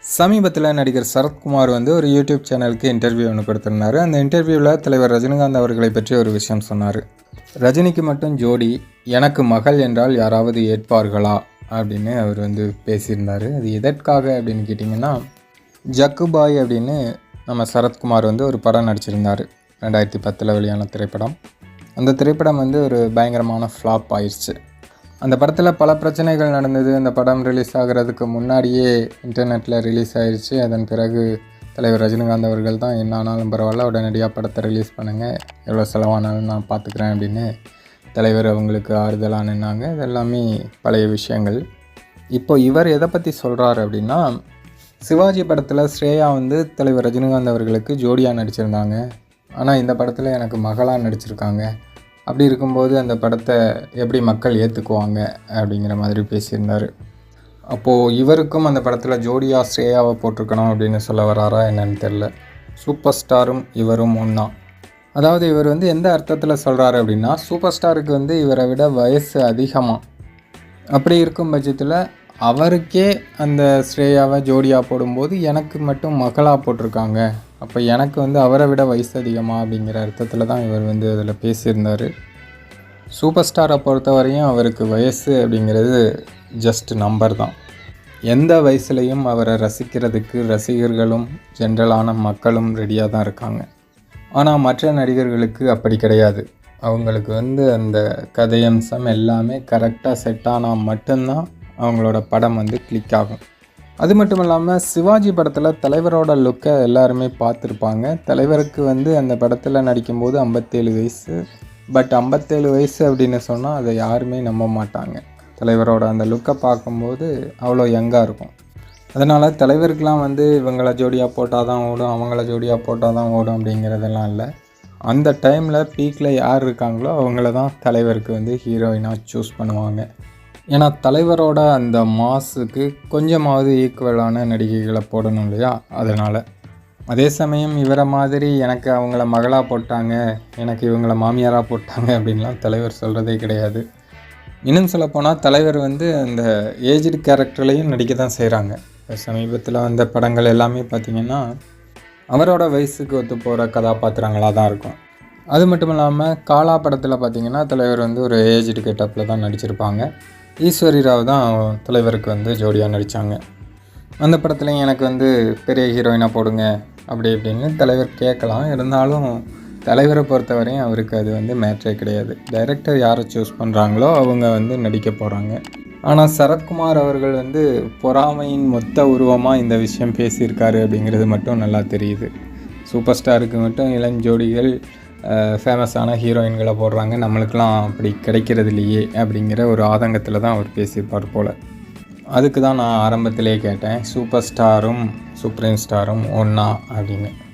சமீபத்தில் நடிகர் சரத்குமார் வந்து ஒரு யூடியூப் சேனலுக்கு இன்டர்வியூ ஒன்று கொடுத்துருந்தார் அந்த இன்டர்வியூவில் தலைவர் ரஜினிகாந்த் அவர்களை பற்றி ஒரு விஷயம் சொன்னார். ரஜினிக்கு மட்டும் ஜோடி எனக்கு மகள் என்றால் யாராவது ஏற்பார்களா? அப்படின்னு அவர் வந்து பேசியிருந்தார். அது எதற்காக அப்படின்னு கேட்டிங்கன்னா ஜக்குபாய் அப்படின்னு நம்ம சரத்குமார் வந்து ஒரு படம் நடிச்சிருந்தார் ரெண்டாயிரத்தி பத்தில் வெளியான திரைப்படம். அந்த திரைப்படம் வந்து ஒரு பயங்கரமான ஃப்ளாப் ஆயிடுச்சு அந்த படத்தில் பல பிரச்சனைகள் நடந்தது. அந்த படம் ரிலீஸ் ஆகிறதுக்கு முன்னாடியே இன்டர்நெட்டில் ரிலீஸ் ஆயிடுச்சு அதன் பிறகு தலைவர் ரஜினிகாந்த் அவர்கள் தான் என்ன ஆனாலும் பரவாயில்ல உடனடியாக படத்தை ரிலீஸ் பண்ணுங்கள் எவ்வளோ செலவானாலும் நான் பார்த்துக்கிறேன் அப்படின்னு தலைவர் அவங்களுக்கு ஆறுதலாக நின்னாங்க. இதெல்லாமே பழைய விஷயங்கள். இப்போ இவர் எதை பற்றி சொல்கிறாரு அப்படின்னா சிவாஜி படத்தில் ஸ்ரேயா வந்து தலைவர் ரஜினிகாந்த் அவர்களுக்கு ஜோடியாக நடிச்சிருந்தாங்க. ஆனால் இந்த படத்தில் எனக்கு மகளாக நடிச்சிருக்காங்க. அப்படி இருக்கும்போது அந்த படத்தை எப்படி மக்கள் ஏற்றுக்குவாங்க அப்படிங்கிற மாதிரி பேசியிருந்தார். அப்போது இவருக்கும் அந்த படத்தில் ஜோடியா ஸ்ரேயாவை போட்டிருக்கணும் அப்படின்னு சொல்ல வராரா என்னன்னு தெரில சூப்பர் ஸ்டாரும் இவரும் ஒன்றா அதாவது இவர் வந்து எந்த அர்த்தத்தில் சொல்கிறாரு அப்படின்னா சூப்பர் ஸ்டாருக்கு வந்து இவரை விட வயசு அதிகமாக அப்படி இருக்கும் பட்சத்தில் அவருக்கே அந்த ஸ்ரேயாவை ஜோடியாக போடும்போது எனக்கு மட்டும் மகளாக போட்டிருக்காங்க. அப்போ எனக்கு வந்து அவரை விட வயசு அதிகமாக அப்படிங்கிற அர்த்தத்தில் தான் இவர் வந்து அதில் பேசியிருந்தார். சூப்பர் ஸ்டாரை பொறுத்தவரையும் அவருக்கு வயசு அப்படிங்கிறது ஜஸ்ட் நம்பர் தான். எந்த வயசுலையும் அவரை ரசிக்கிறதுக்கு ரசிகர்களும் ஜென்ரலான மக்களும் ரெடியாக தான் இருக்காங்க. ஆனால் மற்ற நடிகர்களுக்கு அப்படி கிடையாது. அவங்களுக்கு வந்து அந்த கதையம்சம் எல்லாமே கரெக்டாக செட் ஆனால் மட்டும்தான் அவங்களோட படம் வந்து கிளிக் ஆகும். அது மட்டும் இல்லாமல் சிவாஜி படத்தில் தலைவரோட லுக்கை எல்லாருமே பார்த்துருப்பாங்க. தலைவருக்கு வந்து அந்த படத்தில் நடிக்கும்போது ஐம்பத்தேழு வயசு. பட் ஐம்பத்தேழு வயசு அப்படின்னு சொன்னால் அதை யாருமே நம்ப மாட்டாங்க. தலைவரோட அந்த லுக்கை பார்க்கும்போது அவ்வளோ யங்காக இருக்கும். அதனால் தலைவருக்கெலாம் வந்து இவங்கள ஜோடியாக போட்டால் தான் ஓடும் அவங்கள ஜோடியாக போட்டால் தான் ஓடும் அப்படிங்கிறதெல்லாம் இல்லை. அந்த டைமில் பீக்கில் யார் இருக்காங்களோ அவங்கள தான் தலைவருக்கு வந்து ஹீரோயினாக சூஸ் பண்ணுவாங்க. ஏன்னா தலைவரோட அந்த மாஸுக்கு கொஞ்சமாவது ஈக்குவலான நடிகைகளை போடணும் இல்லையா? அதனால். அதே சமயம் இவரை மாதிரி எனக்கு அவங்கள மகளாக போட்டாங்க எனக்கு இவங்கள மாமியாராக போட்டாங்க அப்படின்லாம் தலைவர் சொல்கிறதே கிடையாது. இன்னும் சொல்லப்போனால் தலைவர் வந்து அந்த ஏஜ்டு கேரக்டர்லேயும் நடிக்க தான் செய்கிறாங்க சமீபத்தில் வந்த படங்கள் எல்லாமே பார்த்திங்கன்னா அவரோட வயசுக்கு ஒத்து போகிற கதாபாத்திரங்களாக தான் இருக்கும். அது மட்டும் இல்லாமல் காலா படத்தில் பார்த்திங்கன்னா தலைவர் வந்து ஒரு ஏஜ்டு கெட்டப்பில் தான் நடிச்சிருப்பாங்க. ஈஸ்வரி ராவ் தான் தலைவருக்கு வந்து ஜோடியாக நடித்தாங்க அந்த படத்துலையும் எனக்கு வந்து பெரிய ஹீரோயினாக போடுங்க அப்படி இப்படின்னு தலைவர் கேட்கலாம். இருந்தாலும் தலைவரை பொறுத்தவரையும் அவருக்கு அது வந்து மேட்ரே கிடையாது. டைரக்டர் யாரை சூஸ் பண்ணுறாங்களோ அவங்க வந்து நடிக்க போகிறாங்க ஆனால் சரத்குமார் அவர்கள் வந்து பொறாமையின் மொத்த உருவமாக இந்த விஷயம் பேசியிருக்காரு அப்படிங்கிறது மட்டும் நல்லா தெரியுது. சூப்பர் ஸ்டாருக்கு மட்டும் இளஞ்சோடிகள் ஃபேமஸான ஹீரோயின்களை போடுறாங்க. நம்மளுக்கெல்லாம் அப்படி கிடைக்கிறது இல்லையே அப்படிங்கிற ஒரு ஆதங்கத்தில் தான் அவர் பேசியிருப்பார் போல். அதுக்கு தான் நான் ஆரம்பத்திலே கேட்டேன். சூப்பர் ஸ்டாரும் சுப்ரீம் ஸ்டாரும் ஒன்றா அப்படின்னு.